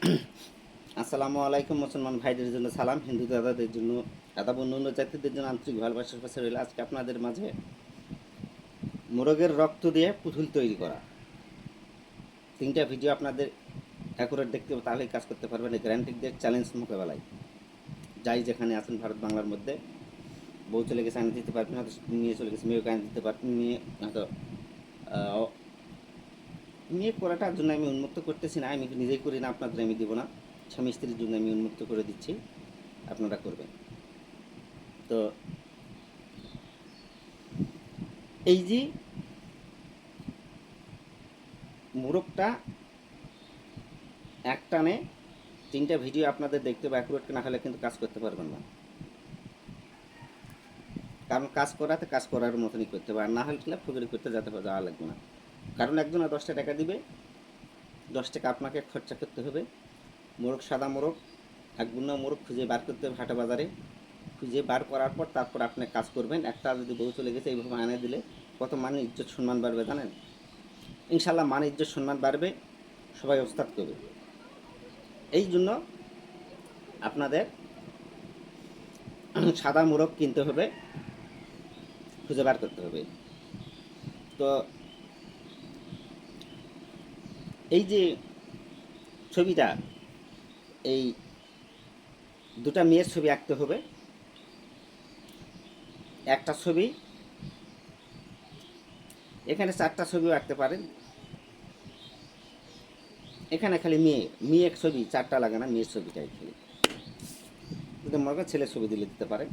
আসসালামু আলাইকুম, মুসলমান ভাইদের জন্য সালাম, হিন্দু দাদাদের জন্য দাদা বন্ধু অন্য জাতিদের জন্য আন্তরিক ভালোবাসার পাশে রইল আজকে আপনাদের মাঝে মোরগের রক্ত দিয়ে পুতুল তৈরি করা। তিনটা ভিডিও আপনাদের অ্যাকুরেট দেখতে হবে, তাহলেই কাজ করতে পারবেন এই গ্যারান্টিকদের চ্যালেঞ্জ মোকাবেলায়। যাই যেখানে আছেন ভারত বাংলার মধ্যে, বউ চলে গেছে আনি দিতে পারবেন, হয়তো নিয়ে চলে গেছে মেয়েকে আনি দিতে পারবেন নিয়ে হয়তো মেয়ে করাটার জন্য আমি উন্মুক্ত করতেছি না, আমি নিজেই করি না, আপনাদের আমি দেবো না। স্বামী স্ত্রীর জন্য আমি উন্মুক্ত করে দিচ্ছি, আপনারা করবেন। তো এই যে মোরগটা এক টানে, তিনটা ভিডিও আপনাদের দেখতে হবে অ্যাকুরেট না হলে কিন্তু কাজ করতে পারবেন না। কারণ কাজ করাতে কাজ করার মতনই করতে হবে, আর না হলে ফুগরি করতে যেতে যাওয়া লাগবে না। কারণ একজনে দশটা টাকা দিবে। দশ টাকা আপনাকে খরচা করতে হবে। মোরগ, সাদা মোরগ এক গুণা মোরগ খুঁজে বার করতে হবে হাটা বাজারে। খুঁজে বার করার পর তারপর আপনি কাজ করবেন। একটা যদি বউ চলে গেছে, এইভাবে আনে দিলে কত মানে ইজ্জত, সম্মান বাড়বে জানেন? ইনশাল্লাহ মানে ইজ্জত, সম্মান বাড়বে। সবাই ওস্তাদ করবে। এই জন্য আপনাদের সাদা মোরগ কিনতে হবে, খুঁজে বার করতে হবে। তো এই যে ছবিটা, এই দুটা মেয়ের ছবি আঁকতে হবে। একটা ছবি, এখানে চারটা ছবিও আঁকতে পারেন। এখানে খালি মেয়ে মেয়ে এক ছবি, চারটা লাগে না মেয়ের ছবিটাই খালি। যদি মনে ছেলের ছবি দিলে দিতে পারেন।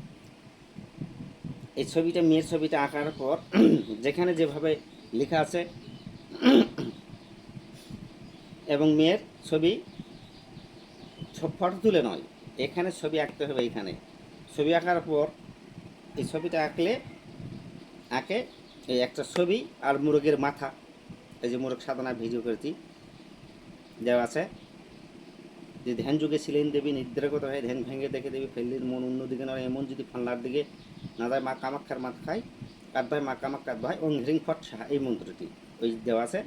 এই ছবিটা, মেয়ের ছবিটা আঁকার পর, যেখানে যেভাবে লেখা আছে এবং মেয়ের ছবি ফটো তুলে নয়। এখানে ছবি আঁকতে হবে এখানে ছবি আঁকার পর এই ছবিটা আঁকলে আঁকে এই একটা ছবি আর মুরগের মাথা। এই যে মুরগ সাধনা ভিডিও করেছি, দেওয়া আছে। যে ধ্যান যুগে ছিলেন দেবী, নিদ্রাগত হয়ে ধ্যান ভেঙে দেখে দেবী ফেললির মন অন্যদিকে নয় এমন যদি ফান্লার দিকে না যায়, মা কামাক্ষার মাথা খায় কার ভাই মা কামাক্ষার ভাই ওং হ্রিং ফট সাহা। এই মন্ত্রটি ওই দেওয়া আছে।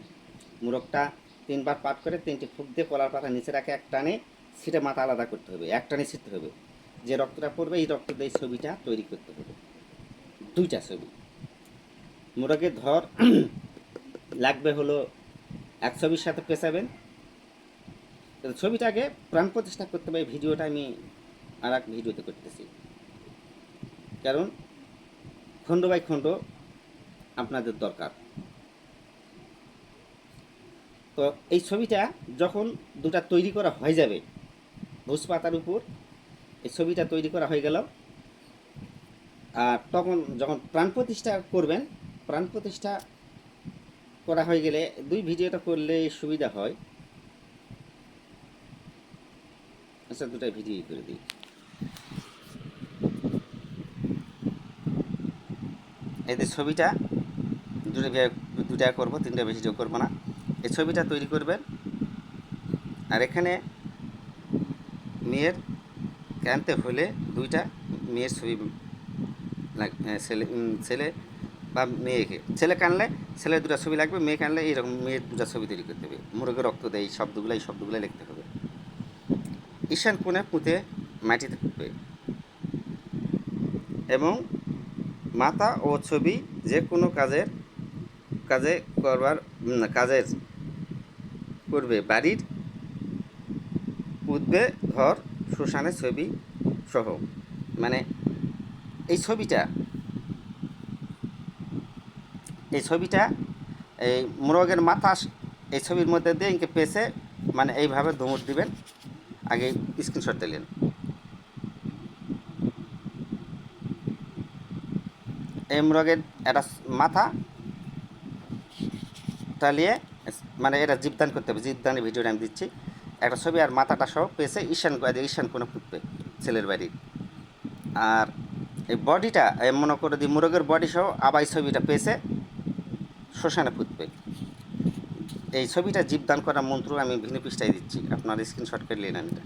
মুরগটা তিনবার পাঠ করে তিনটি ফুক দিয়ে কলার পাতা নিচে রাখে এক টানে সেটা মাথা আলাদা করতে হবে, এক টানে ছিটতে হবে। যে রক্তটা পড়বে, এই রক্ত দিয়ে ছবিটা তৈরি করতে হবে। দুইটা ছবি। মুরগের ধর, লাগবে হলো এক ছবির সাথে পেঁচাবেন। ছবিটাকে প্রাণ প্রতিষ্ঠা করতে হবে ভিডিওটা আমি আর এক ভিডিওতে করতেছি। কারণ খণ্ড বাই খণ্ড আপনাদের দরকার। তো এই ছবিটা যখন দুটা তৈরি করা হয়ে যাবে ভুজ পাতার উপর, এই ছবিটা তৈরি করা হয়ে গেল। আর তখন যখন প্রাণ প্রতিষ্ঠা করবেন, প্রাণ প্রতিষ্ঠা করা হয়ে গেলে দুই ভিডিওটা করলে সুবিধা হয়। আচ্ছা দুটাই ভিডিও করে দিই। এদের ছবিটা, দুটো দুটা করব, তিনটা ভিডিও করব না। এই ছবিটা তৈরি করবেন। আর এখানে মেয়ের ক্যানতে হলে দুইটা মেয়ের ছবি ছেলে ছেলে বা মেয়েকে। ছেলে কানলে ছেলের দুটা ছবি লাগবে, মেয়ে কানলে এইরকম মেয়ের দুটা ছবি তৈরি করতে হবে। মুরগের রক্ত দেয়, এই শব্দগুলো এই শব্দগুলো লিখতে হবে। ঈশান কোণে পুঁতে মাটিতে ফুটবে এবং মাথা ও ছবি যে কোনো কাজের, কাজে করবার কাজের করবে বাড়ির পুতবে ঘর, শ্মশানের ছবি সহ। মানে এই ছবিটা এই ছবিটা, এই মোরগের মাথা এই ছবির মধ্যে দিয়ে ইনকে পেছে মানে এইভাবে ধুমুর দিবেন। আগে স্ক্রিনশট দিলেন এই মোরগের একটা মাথা টালিয়ে মানে এটা জীবদান করতে হবে, জীবদানের ভিডিওটা আমি দিচ্ছি। একটা ছবি আর মাথাটা সহ পেয়েছে ঈশান ঈশান কোনো ফুটবে ছেলের বাড়ির আর এই বডিটা মনে করে দিই মুরগের বডি সহ আবার এই ছবিটা পেয়েছে, শ্মশানে ফুটবে এই ছবিটা জীবদান করার মন্ত্র আমি ভিন্ন পৃষ্ঠায় দিচ্ছি, আপনার স্ক্রিনশট করে নিলেন এটা।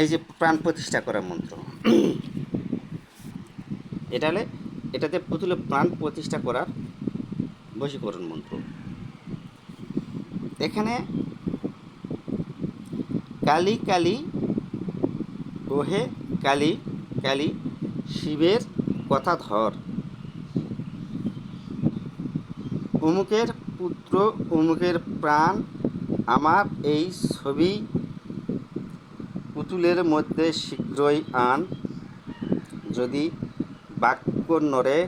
এই যে প্রাণ প্রতিষ্ঠা করার মন্ত্র। এটা হলে এটাতে পুতুলে প্রাণ প্রতিষ্ঠা করার বশীকরণ মন্ত্র। এখানে কালী কালী ওহে কালী কালী শিবের কথা ধর। অমুকের পুত্র অমুকের প্রাণ আমার এই ছবি পুতুলের মধ্যে শীঘ্রই আন। যদি বাক্য নড়ে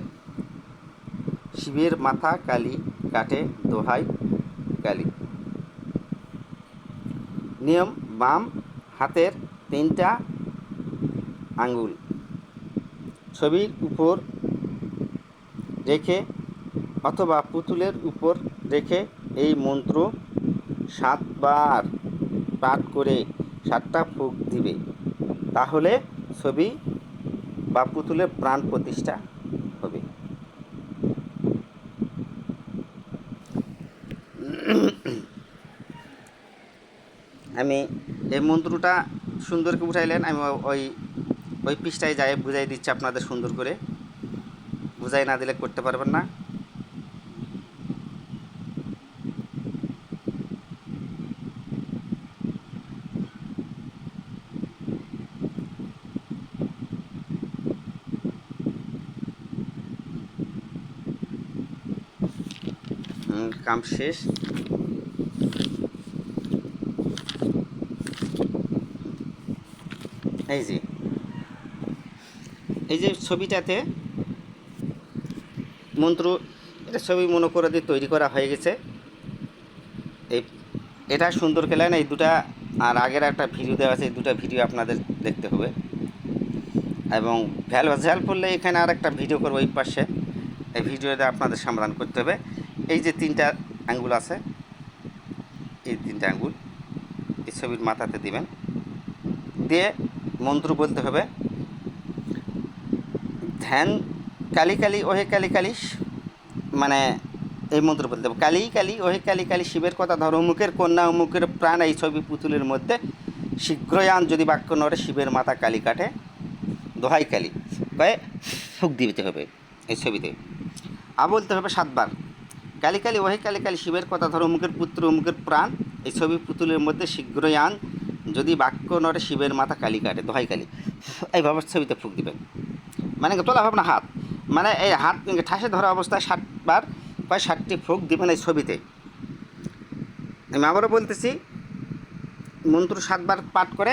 শিবের মাথা কালি, কাটে, দোহাই, কালি। নিয়ম, বাম হাতের তিনটা আঙ্গুল। ছবির উপর রেখে অথবা পুতুলের উপর রেখে এই মন্ত্র সাতবার পাঠ করে সাতটা ফুক দিবে। তাহলে ছবি বা পুতুলের প্রাণ প্রতিষ্ঠা হবে। আমি এই মন্ত্রটা সুন্দর করে উঠাইলেন, আমি ওই ওই পৃষ্ঠায় যাই, বুঝাই দিচ্ছি আপনাদের সুন্দর করে। বুঝাই না দিলে করতে পারবেন না। কাম শেষ। এই যে এই যে ছবিটাতে মন্ত্র, এটা ছবি মনে করে দিয়ে তৈরি করা হয়ে গেছে। এই, এটা সুন্দর খেলেন এই দুটা, আর আগের একটা ভিডিও দেওয়া আছে, এই দুটা ভিডিও আপনাদের দেখতে হবে। এবং ভ্যাল ভ্যাল পড়লে এখানে আর একটা ভিডিও করব এই পাশে। এই ভিডিওটা আপনাদের সমাধান করতে হবে। এই যে তিনটা আঙ্গুল আছে, এই তিনটা আঙ্গুল এই ছবির মাথাতে দিবেন। দিয়ে মন্ত্র বলতে হবে, ধ্যান কালি কালি ওহে কালি কালি মানে এই মন্ত্র বলতে হবে, কালি কালি ওহে কালি কালি শিবের কথা ধর, অমুকের কন্যা, অমুকের প্রাণ, এই ছবি পুতুলের মধ্যে শীঘ্রই আন যদি বাক্য নড়ে, শিবের মাথা কালি কাটে, দোহাই কালি। কয়ে ফুক দিতে হবে এই ছবিতে। আর বলতে হবে সাতবার কালি কালি ওহে কালি কালি, শিবের কথা ধরো, অমুকের পুত্র, অমুকের প্রাণ, এই ছবি পুতুলের মধ্যে শীঘ্রই আন, যদি বাক্য নড়ে শিবের মাথা কালি কাটে, দোহাই কালি। এইভাবে ছবিতে ফুক দিবেন। মানে তোলা হবে না হাত? মানে এই হাত ঠাসে ধরা অবস্থায় ষাটবার বা ষাটটি ফুক দিবেন এই ছবিতে। আমি আবারও বলতেছি, মন্ত্র সাতবার পাঠ করে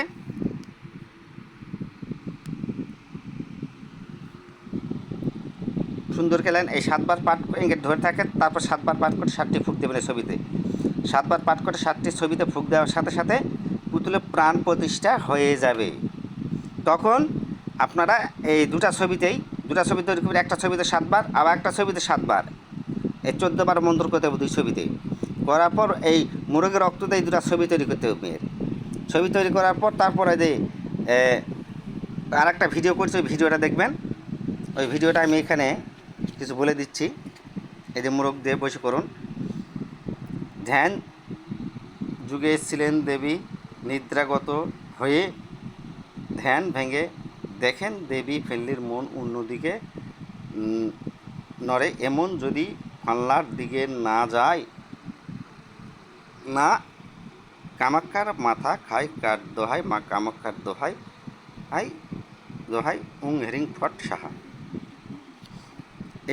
সুন্দর খেলেন। এই সাতবার পাঠ ইঙ্গিত ধরে থাকে, তারপর সাতবার পাঠ করে সাতটি ফুক দেবেন এই ছবিতে। সাতবার পাঠ করে ষাটটি ছবিতে ফুক দেওয়ার সাথে সাথে পুতুলের প্রাণ প্রতিষ্ঠা হয়ে যাবে। তখন আপনারা এই দুটা ছবিতেই, দুটা ছবি তৈরি করবেন একটা ছবিতে সাতবার, আবার একটা ছবিতে সাতবার। এই চোদ্দোবার মন্ত্র করতে হবে দুই ছবিতে। করার পর এই মুরগের রক্ত দিয়ে দুটা ছবি তৈরি করতে হবে ছবি তৈরি করার পর তারপরে যে আর একটা ভিডিও করছি, ওই ভিডিওটা দেখবেন। ওই ভিডিওটা আমি এখানে কিছু বলে দিচ্ছি। এই যে মোরগ দিয়ে বসে করুন। ধ্যান। যুগে ছিলেন দেবী নিদ্রাগত হয়ে ধ্যান ভেঙে দেখেন দেবী ফেল্লির মন অন্যদিকে নড়ে। এমন যদি ফাল্লার দিকে না যায়, না কামাক্কার মাথা খায় কার দোহাই, মা কামাক্কার দোহাই আই দোহাই, উং হেরিং ফট সাহা।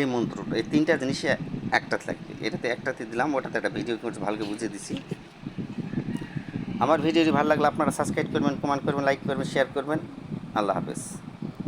এই মন্ত্রটা, এই তিনটা জিনিসে একটা থাকবে। এটাতে একটাতে দিলাম, ওটাতে একটা ভিডিও করে ভালোকে বুঝে বুঝিয়ে দিছি। আমার ভিডিওটি ভালো লাগলে, আপনারা সাবস্ক্রাইব করবেন কমেন্ট করবেন লাইক করবেন শেয়ার করবেন। আল্লাহ হাফেজ।